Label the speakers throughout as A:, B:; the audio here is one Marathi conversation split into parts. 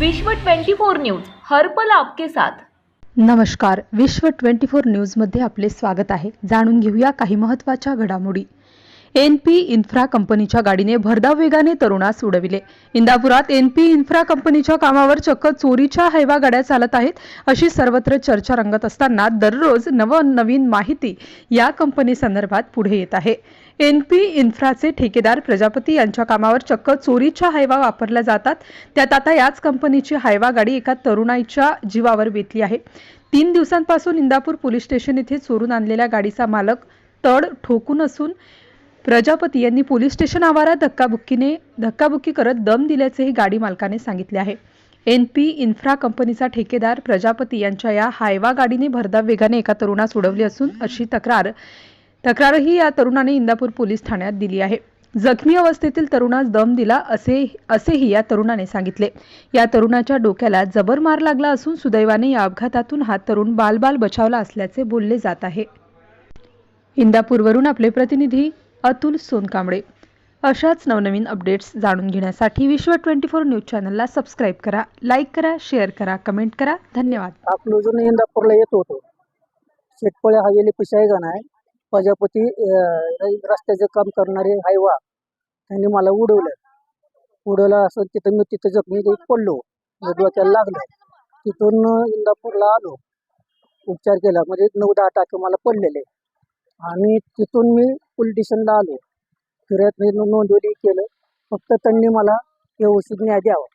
A: विश्व 24 न्यूज हर्पल आपके साथ.
B: नमस्कार विश्व 24 न्यूजमध्ये आपले स्वागत आहे. जाणून घेऊया काही महत्त्वाच्या घडामोडी. एन पी इन्फ्रा कंपनीच्या गाडीने भरधाव वेगाने तरुणास उडविले. इंदापुरात एन पी इन्फ्रा कंपनीच्या कामावर चक्क चोरीच्या हैवा गाड्या चालत आहेत अशी सर्वत्र चर्चा रंगत असताना दररोज नवनवीन माहिती या कंपनी संदर्भात पुढे येत आहे. एन पी इन्फ्राचे ठेकेदार प्रजापती यांच्या कामावर चक्क चोरीच्या हैवा वापरल्या जातात. त्यात आता याच कंपनीची हायवा गाडी एका तरुणाईच्या जीवावर बेतली आहे. तीन दिवसांपासून इंदापूर पोलीस स्टेशन येथे चोरून आणलेल्या गाडीचा मालक तड ठोकून असून प्रजापती यांनी पोलीस स्टेशन आवारात धक्काबुक्कीने धक्काबुक्की करत दम दिल्याचेही गाडी मालकाने सांगितले आहे. एन पी इन्फ्रा कंपनीचा ठेकेदार प्रजापती यांच्या या हायवा गाडीने भरधाव वेगाने एका तरुणास उडवली असून अशी तक्रार तक्रारही या तरुणाने इंदापूर पोलीस ठाण्यात दिली आहे. जखमी अवस्थेतील तरुणास दम दिला असे असेही या तरुणाने सांगितले. या तरुणाच्या डोक्याला जबर मार लागला असून सुदैवाने या अपघातातून हा तरुण बालबाल बचावला असल्याचे बोलले जात आहे. इंदापूरवरून आपले प्रतिनिधी अतुल सोनकांबळे. अशाच नवनवीन अपडेट्स जाणून घेण्यासाठी विश्व ट्वेंटी फोर न्यूज चॅनलला सबस्क्राईब करा लाईक करा शेअर करा कमेंट करा. धन्यवाद.
C: अकलूजून इंदापूरला येत होतो. शेटपळे हवेली पिशा आहे. का नाही प्रजापती रस्त्याचं काम करणारे हायवा. त्यांनी मला उडवलं. उडवलं असं तिथं मी तिथं जखमी पडलो. डोक्याला लागलं. तिथून इंदापूरला आलो. उपचार केला. म्हणजे नऊ दहा टाके मला पडलेले. आणि तिथून मी पोलीस स्टेशनला आलो. फिरत मी नोंदवली केलं. फक्त त्यांनी मला व्यवस्थित न्याय द्यावा.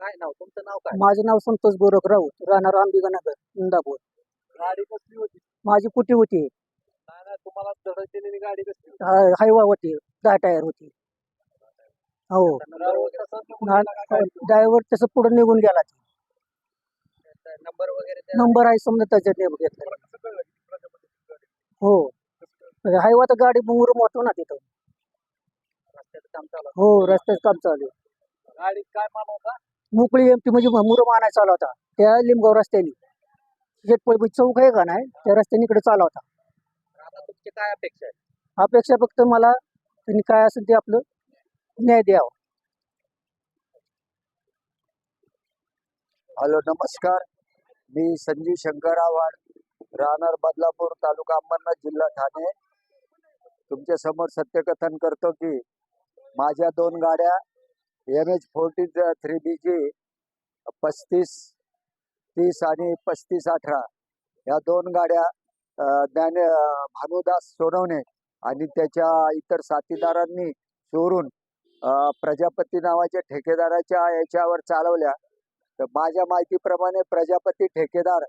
D: काय नाव? तुमचं नाव काय?
C: माझं नाव संतोष गोरख राऊत राहणार अंबिकानगर इंदापूर.
D: गाडी कसली होती?
C: माझी कुठे होती?
D: तुम्हाला धडक दिलेली गाडी कसली होती?
C: हा- हायवा होती दहा टायर होती. हो.
D: नंबर वगैरे?
C: ड्रायव्हर तसं पुढे निघून गेला.
D: नंबर वगैरे त्या-
C: नंबर आहे समजा त्याच्यात घेतला
D: तुम्हाला कसं कळलं की प्रजापतीची गाडी?
C: हो. हायवा तर गाडी मुरुम होतो ना तिथं.
D: रस्त्याचं काम चालू आहे.
C: हो रस्त्याचं काम चालू आहे.
D: गाडीत काय मान होता?
C: मोकळी एमटी म्हणजे मुरुम आणायचा चालू होता. त्या लिंबगाव रस्त्याने. शेटपळी चौक आहे का नाही त्या रस्त्याने इकडे चालू होता.
D: आता तुमची काय अपेक्षा आहे?
C: अपेक्षा फक्त मला त्यांनी काय असेल ते आपलं न्याय द्यावा.
E: हॅलो नमस्कार. मी संजीव शंकर आव्हाड राहणार बदलापूर तालुका अंबरनाथ जिल्हा ठाणे. तुमच्यासमोर सत्यकथन करतो की माझ्या दोन गाड्या M H forty three B G पस्तीस तीस आणि पस्तीस अठरा या दोन गाड्या ज्ञाने भानुदास सोनवणे आणि त्याच्या इतर साथीदारांनी चोरून प्रजापती नावाच्या ठेकेदाराच्या याच्यावर चालवल्या. तर माझ्या माहितीप्रमाणे प्रजापती ठेकेदार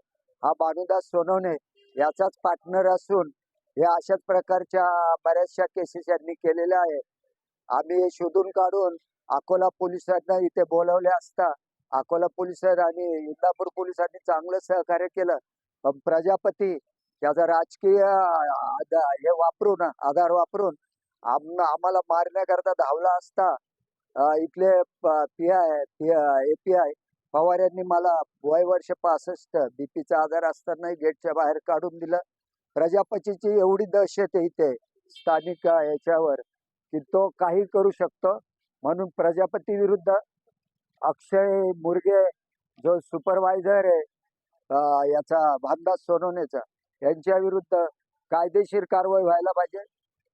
E: हा भानुदास सोनवणे याचाच पार्टनर असून या अशाच प्रकारच्या बऱ्याचशा केसेस यांनी केलेल्या आहे आम्ही हे शोधून काढून अकोला पोलिसांना इथे बोलवले असता अकोला पोलीस आणि इंदापूर पोलिसांनी चांगलं सहकार्य केलं. पण प्रजापती त्याचा राजकीय हे वापरून आधार वापरून आम आम्हाला मारण्याकरता धावला असता इथले P I A P I Pawar यांनी मला वय वर्ष पासष्ट बीपीचा आजार असतानाही गेटच्या बाहेर काढून दिलं. प्रजापतीची एवढी दहशत आहे इथे स्थानिक याच्यावर की तो काही करू शकतो. म्हणून प्रजापती विरुद्ध अक्षय मुरगे जो सुपरवायझर आहे याचा भानदास सोनवणेचा यांच्या विरुद्ध कायदेशीर कारवाई व्हायला पाहिजे.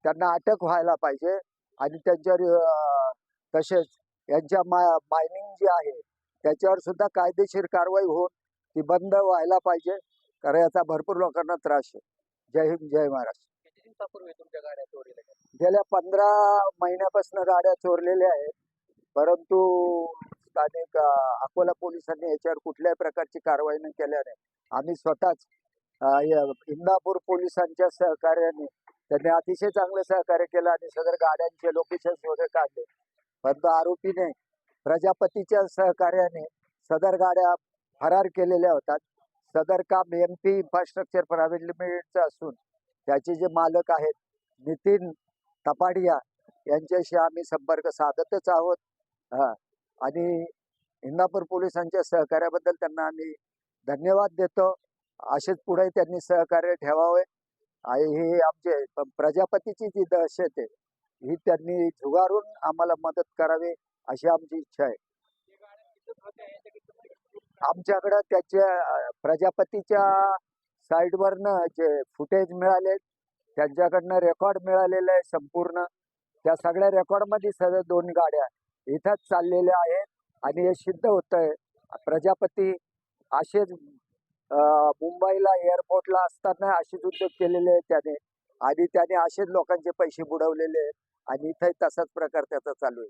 E: त्यांना अटक व्हायला पाहिजे. आणि त्यांच्यावर तसेच यांच्या मा मायनिंग जी आहे त्याच्यावर सुद्धा कायदेशीर कारवाई होऊन ती बंद व्हायला पाहिजे. कारण याचा भरपूर लोकांना त्रास आहे. जय हिंद जय महाराष्ट्र.
D: तुमच्या गाड्या गेल्या?
E: पंधरा महिन्यापासून गाड्या चोरलेल्या आहेत. परंतु स्थानिक अकोला पोलिसांनी याच्यावर कुठल्याही प्रकारची कारवाई न केल्याने आम्ही स्वतःच इंदापूर पोलिसांच्या सहकार्याने त्यांनी अतिशय चांगलं सहकार्य केलं आणि सदर गाड्यांचे लोकेशन वगैरे काढले. परंतु आरोपीने प्रजापतीच्या सहकार्याने सदर गाड्या फरार केलेल्या होतात. सदर काम एम पी इन्फ्रास्ट्रक्चर प्रायव्हेट लिमिटेडचं असून त्याचे जे मालक आहेत नितीन तपाडिया यांच्याशी आम्ही संपर्क साधतच आहोत. हा. आणि इंदापूर पोलिसांच्या सहकार्याबद्दल त्यांना आम्ही धन्यवाद देतो. असेच पुढे त्यांनी सहकार्य ठेवावे. आणि हे आमचे प्रजापतीची जी दहशत आहे ही त्यांनी झुगारून आम्हाला मदत करावी. अशी आमची इच्छा आहे. आमच्याकडं त्याच्या प्रजापतीच्या साईडवरनं जे फुटेज मिळाले त्यांच्याकडनं रेकॉर्ड मिळालेलं आहे संपूर्ण. त्या सगळ्या रेकॉर्डमध्ये सगळ्या दोन गाड्या इथंच चाललेल्या आहेत आणि हे सिद्ध होत आहे प्रजापती असेच मुंबईला एअरपोर्टला असताना असेच उद्योग केलेले आहेत त्याने. आणि त्याने असेच लोकांचे पैसे बुडवलेले आहेत आणि इथंही तसाच प्रकार त्याचा चालू आहे.